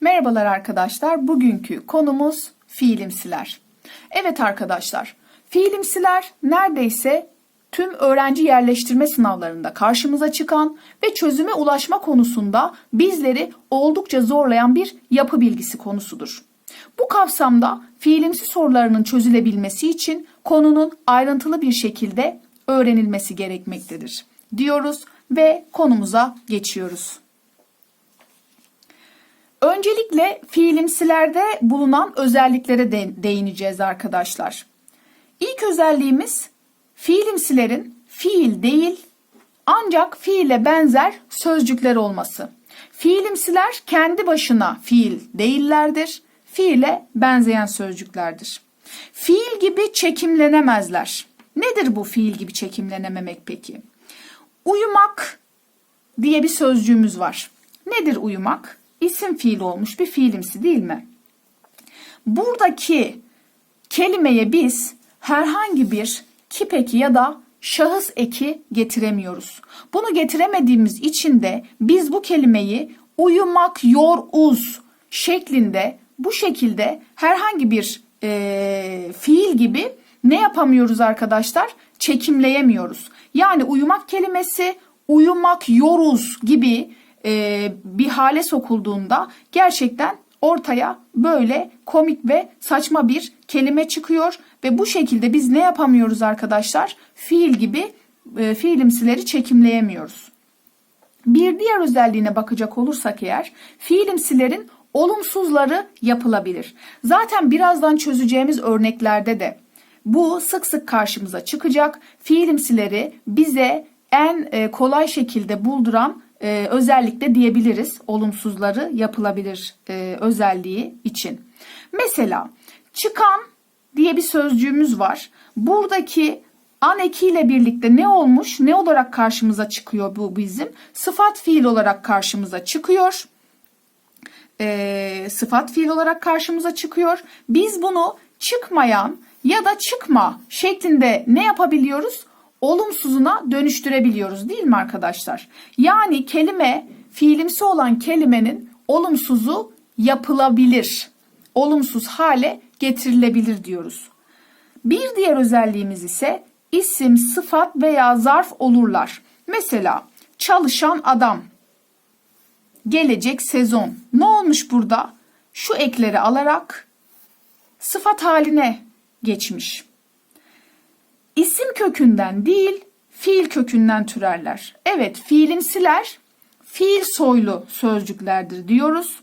Merhabalar arkadaşlar. Bugünkü konumuz fiilimsiler. Evet arkadaşlar, fiilimsiler neredeyse tüm öğrenci yerleştirme sınavlarında karşımıza çıkan ve çözüme ulaşma konusunda bizleri oldukça zorlayan bir yapı bilgisi konusudur. Bu kapsamda fiilimsi sorularının çözülebilmesi için konunun ayrıntılı bir şekilde öğrenilmesi gerekmektedir diyoruz ve konumuza geçiyoruz. Öncelikle fiilimsilerde bulunan özelliklere de- değineceğiz arkadaşlar. İlk özelliğimiz fiilimsilerin fiil değil ancak fiile benzer sözcükler olması. Fiilimsiler kendi başına fiil değillerdir. Fiile benzeyen sözcüklerdir. Fiil gibi çekimlenemezler. Nedir bu fiil gibi çekimlenememek peki? Uyumak diye bir sözcüğümüz var. Nedir uyumak? İsim fiil olmuş bir fiilimsi değil mi? Buradaki kelimeye biz herhangi bir kip eki ya da şahıs eki getiremiyoruz. Bunu getiremediğimiz için de biz bu kelimeyi uyumak yor uz şeklinde bu şekilde herhangi bir e, fiil gibi ne yapamıyoruz arkadaşlar? Çekimleyemiyoruz. Yani uyumak kelimesi uyumak yoruz gibi e, bir hale sokulduğunda gerçekten ortaya böyle komik ve saçma bir kelime çıkıyor ve bu şekilde biz ne yapamıyoruz arkadaşlar? Fiil gibi e, fiilimsileri çekimleyemiyoruz. Bir diğer özelliğine bakacak olursak eğer fiilimsilerin olumsuzları yapılabilir. Zaten birazdan çözeceğimiz örneklerde de bu sık sık karşımıza çıkacak. Fiilimsileri bize en e, kolay şekilde bulduran e, özellikle diyebiliriz. Olumsuzları yapılabilir e, özelliği için. Mesela çıkan diye bir sözcüğümüz var. Buradaki an ekiyle birlikte ne olmuş? Ne olarak karşımıza çıkıyor bu bizim? Sıfat fiil olarak karşımıza çıkıyor. E, sıfat fiil olarak karşımıza çıkıyor. Biz bunu çıkmayan ya da çıkma şeklinde ne yapabiliyoruz? Olumsuzuna dönüştürebiliyoruz değil mi arkadaşlar? Yani kelime fiilimsi olan kelimenin olumsuzu yapılabilir. Olumsuz hale getirilebilir diyoruz. Bir diğer özelliğimiz ise isim, sıfat veya zarf olurlar. Mesela çalışan adam, gelecek sezon. Ne olmuş burada? Şu ekleri alarak sıfat haline geçmiş. İsim kökünden değil, fiil kökünden türerler. Evet, fiilimsiler fiil soylu sözcüklerdir diyoruz.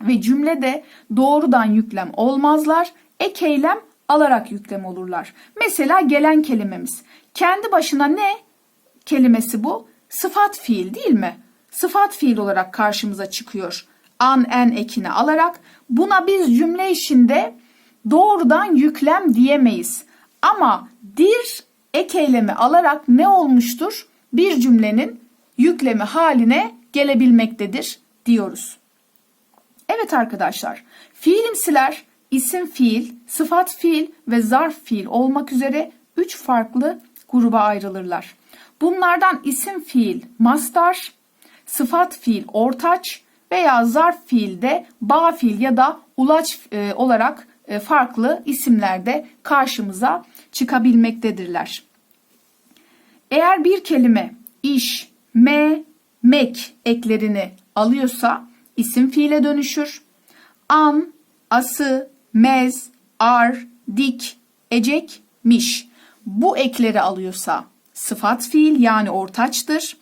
Ve cümlede doğrudan yüklem olmazlar, ek eylem alarak yüklem olurlar. Mesela gelen kelimemiz. Kendi başına ne kelimesi bu? Sıfat fiil değil mi? Sıfat fiil olarak karşımıza çıkıyor. An, en ekini alarak. Buna biz cümle işinde doğrudan yüklem diyemeyiz. Ama dir ek eylemi alarak ne olmuştur? Bir cümlenin yüklemi haline gelebilmektedir diyoruz. Evet arkadaşlar, fiilimsiler isim fiil, sıfat fiil ve zarf fiil olmak üzere 3 farklı gruba ayrılırlar. Bunlardan isim fiil mastar, sıfat fiil ortaç veya zarf fiil de bağ fiil ya da ulaç e, olarak farklı isimlerde karşımıza çıkabilmektedirler. Eğer bir kelime iş, me, mek eklerini alıyorsa isim fiile dönüşür. An, ası, mez, ar, dik, ecek, miş. Bu ekleri alıyorsa sıfat fiil yani ortaçtır.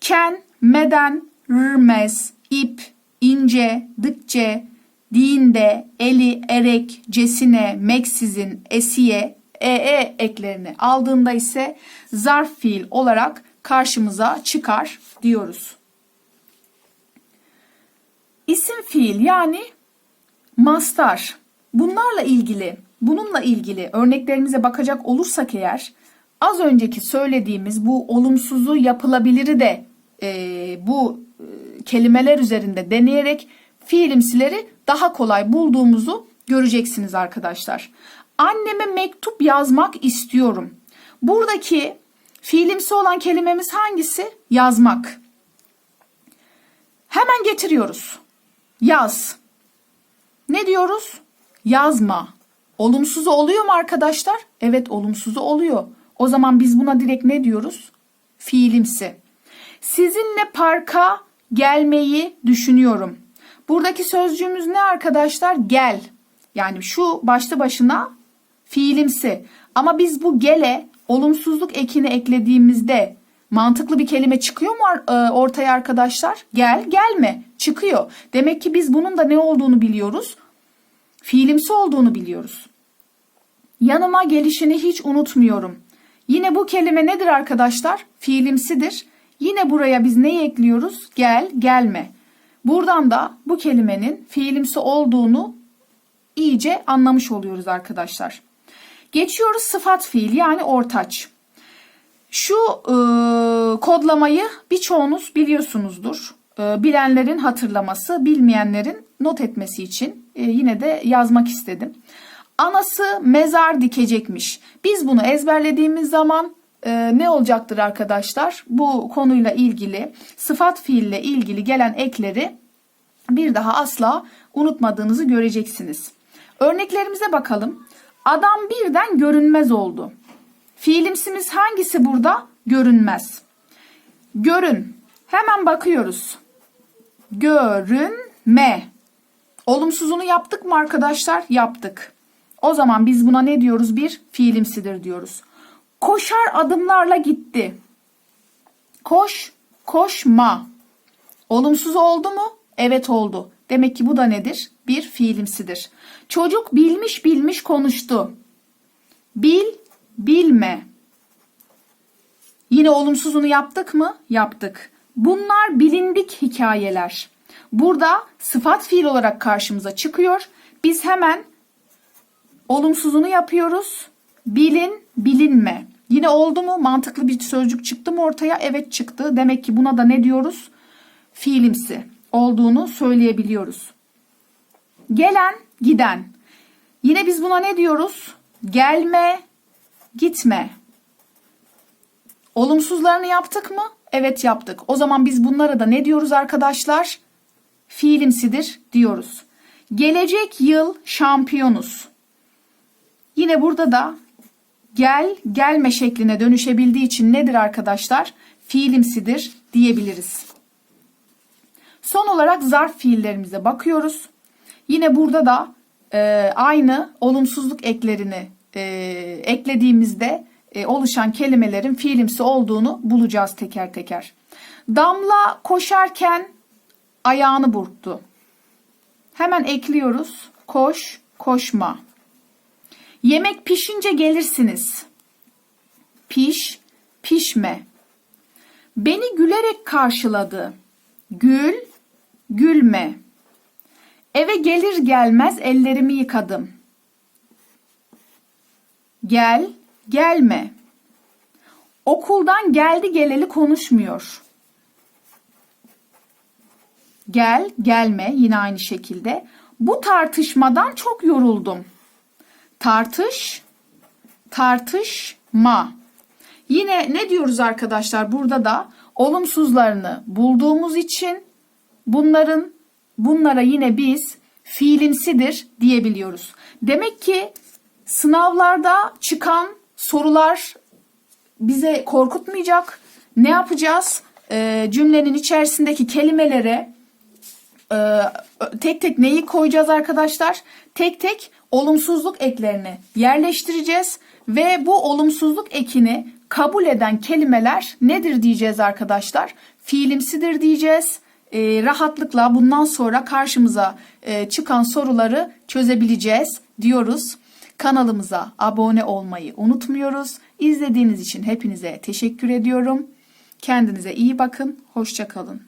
Ken, meden, rmez, ip, ince, dıkçe, dinde, eli, erek, cesine, meksizin, esiye, ee eklerini aldığında ise zarf fiil olarak karşımıza çıkar diyoruz. İsim fiil yani mastar. Bunlarla ilgili, bununla ilgili örneklerimize bakacak olursak eğer az önceki söylediğimiz bu olumsuzu yapılabiliri de e, bu e, kelimeler üzerinde deneyerek fiilimsileri daha kolay bulduğumuzu göreceksiniz arkadaşlar. Anneme mektup yazmak istiyorum. Buradaki fiilimsi olan kelimemiz hangisi? Yazmak. Hemen getiriyoruz. Yaz. Ne diyoruz? Yazma. Olumsuzu oluyor mu arkadaşlar? Evet olumsuzu oluyor. O zaman biz buna direkt ne diyoruz? Fiilimsi. Sizinle parka gelmeyi düşünüyorum. Buradaki sözcüğümüz ne arkadaşlar? Gel. Yani şu başlı başına fiilimsi. Ama biz bu gele olumsuzluk ekini eklediğimizde mantıklı bir kelime çıkıyor mu e, ortaya arkadaşlar? Gel, gelme. Çıkıyor. Demek ki biz bunun da ne olduğunu biliyoruz. Fiilimsi olduğunu biliyoruz. Yanıma gelişini hiç unutmuyorum. Yine bu kelime nedir arkadaşlar? Fiilimsidir. Yine buraya biz neyi ekliyoruz? Gel, gelme. Buradan da bu kelimenin fiilimsi olduğunu iyice anlamış oluyoruz arkadaşlar. Geçiyoruz sıfat fiil yani ortaç. Şu e, kodlamayı birçoğunuz biliyorsunuzdur. E, bilenlerin hatırlaması, bilmeyenlerin not etmesi için e, yine de yazmak istedim. Anası mezar dikecekmiş. Biz bunu ezberlediğimiz zaman e, ne olacaktır arkadaşlar? Bu konuyla ilgili sıfat fiille ilgili gelen ekleri bir daha asla unutmadığınızı göreceksiniz. Örneklerimize bakalım. Adam birden görünmez oldu. Fiilimsimiz hangisi burada? Görünmez. Görün. Hemen bakıyoruz. Görünme. Olumsuzunu yaptık mı arkadaşlar? Yaptık. O zaman biz buna ne diyoruz? Bir fiilimsidir diyoruz. Koşar adımlarla gitti. Koş, koşma. Olumsuz oldu mu? Evet oldu. Demek ki bu da nedir? Bir fiilimsidir. Çocuk bilmiş bilmiş konuştu. Bil, bilme. Yine olumsuzunu yaptık mı? Yaptık. Bunlar bilindik hikayeler. Burada sıfat fiil olarak karşımıza çıkıyor. Biz hemen olumsuzunu yapıyoruz. Bilin, bilinme. Yine oldu mu? Mantıklı bir sözcük çıktı mı ortaya? Evet çıktı. Demek ki buna da ne diyoruz? Fiilimsi olduğunu söyleyebiliyoruz. Gelen, giden. Yine biz buna ne diyoruz? Gelme, gitme. Olumsuzlarını yaptık mı? Evet yaptık. O zaman biz bunlara da ne diyoruz arkadaşlar? Fiilimsidir diyoruz. Gelecek yıl şampiyonuz. Yine burada da gel, gelme şekline dönüşebildiği için nedir arkadaşlar? Fiilimsidir diyebiliriz. Son olarak zarf fiillerimize bakıyoruz. Yine burada da e, aynı olumsuzluk eklerini e, eklediğimizde e, oluşan kelimelerin fiilimsi olduğunu bulacağız teker teker. Damla koşarken ayağını burktu. Hemen ekliyoruz. Koş, koşma. Yemek pişince gelirsiniz. Piş, pişme. Beni gülerek karşıladı. Gül, gülme. Eve gelir gelmez ellerimi yıkadım. Gel, gelme. Okuldan geldi geleli konuşmuyor. Gel, gelme yine aynı şekilde. Bu tartışmadan çok yoruldum. Tartış, tartışma. Yine ne diyoruz arkadaşlar burada da olumsuzlarını bulduğumuz için bunların bunlara yine biz fiilimsidir diyebiliyoruz. Demek ki sınavlarda çıkan sorular bize korkutmayacak. Ne yapacağız? Ee, cümlenin içerisindeki kelimelere e, tek tek neyi koyacağız arkadaşlar? Tek tek olumsuzluk eklerini yerleştireceğiz ve bu olumsuzluk ekini kabul eden kelimeler nedir diyeceğiz arkadaşlar? Fiilimsidir diyeceğiz. E, rahatlıkla bundan sonra karşımıza e, çıkan soruları çözebileceğiz diyoruz. Kanalımıza abone olmayı unutmuyoruz. İzlediğiniz için hepinize teşekkür ediyorum. Kendinize iyi bakın. Hoşçakalın.